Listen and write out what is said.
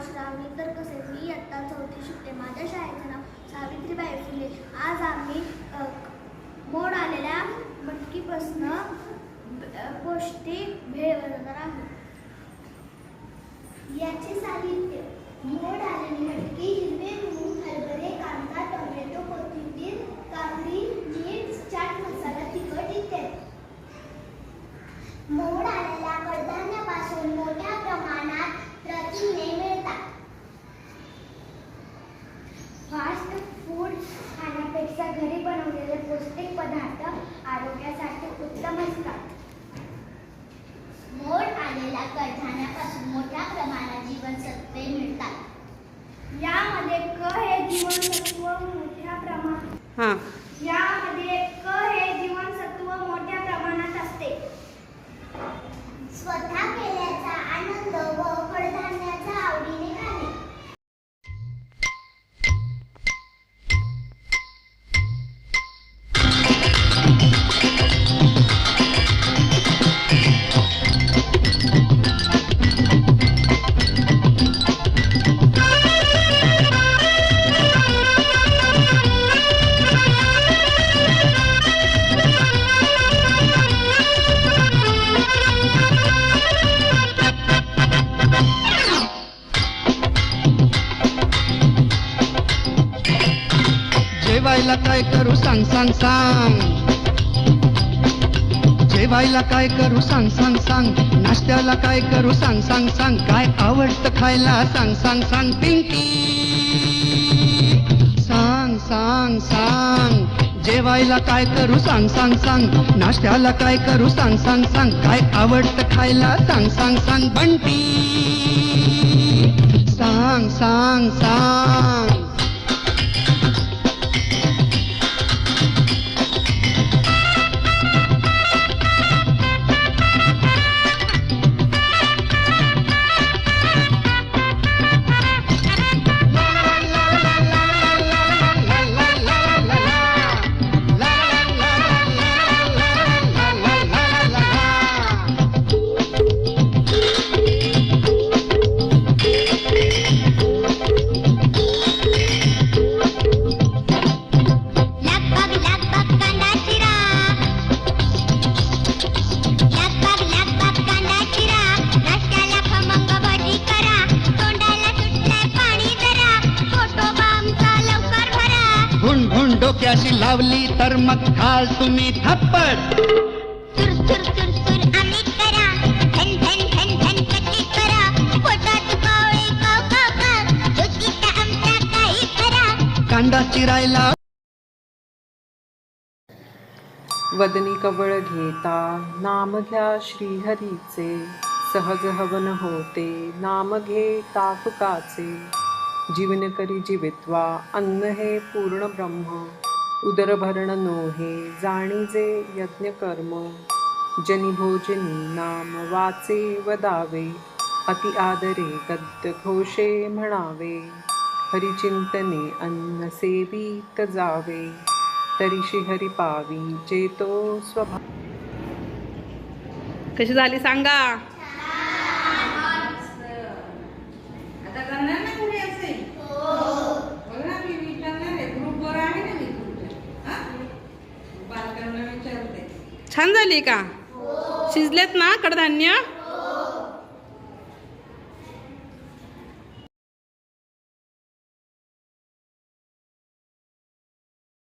नाव श्रावणी तरकसे मी इयत्ता चौथी शिकते माझ्या शाळेचे नाव सावित्रीबाई फुले. आज आम्ही मोड आलेल्या मटकीपासनं अ, पौष्टिक भेळ बनवणार आहोत. याचे साहित्य मोड आलेले मोड आलेल्या कडधान्यापासून मोठ्या प्रमाणात प्रथिने मिळतात. फास्ट फूड खाण्यापेक्षा घरी बनवलेले पौष्टिक पदार्थ आरोग्यासाठी उत्तम असतात. मोड आलेल्या कडधान्यापासून मोठ्या प्रमाणात जीवनसत्वे मिळतात. यामध्ये क हे जीवनसत्व मोठ्या प्रमाणात हां. जेवायला काय करू सांग सांग सांग. जेवायला काय करू सांग सांग सांग. नाश्त्याला काय करू सांग सांग सांग. काय आवडतं खायला सांग सांग सांग. पिंकी. सांग सांग सांग. जेवायला काय करू सांग सांग सांग. नाश्त्याला काय करू सांग सांग सांग. काय आवडतं खायला सांग सांग सांग. बंटी. सांग सांग सांग. भरा भुण भुण डोक्याशी लावली तर मग खाल तुम्ही थप्पड. कांदा चिरायला वदनी कवळ घेता नाम घ्या श्रीहरीचे. सहज हवन होते नाम घे ताफुकाचे जीवन करी जीवित्वा अन्न हे पूर्ण ब्रह्म उदरभरण नोहे जाणीजे यज्ञ कर्म जनी भोजनी नाम वाचे वदावे अति आदरे गद्य घोषे म्हणावे हरिचिंतने अन्न सेवित जावे तरीशी हरी पावी चेतो स्वभाव. कशी झाली सांगा? छान झाली का? शिजलेत ना कडधान्य?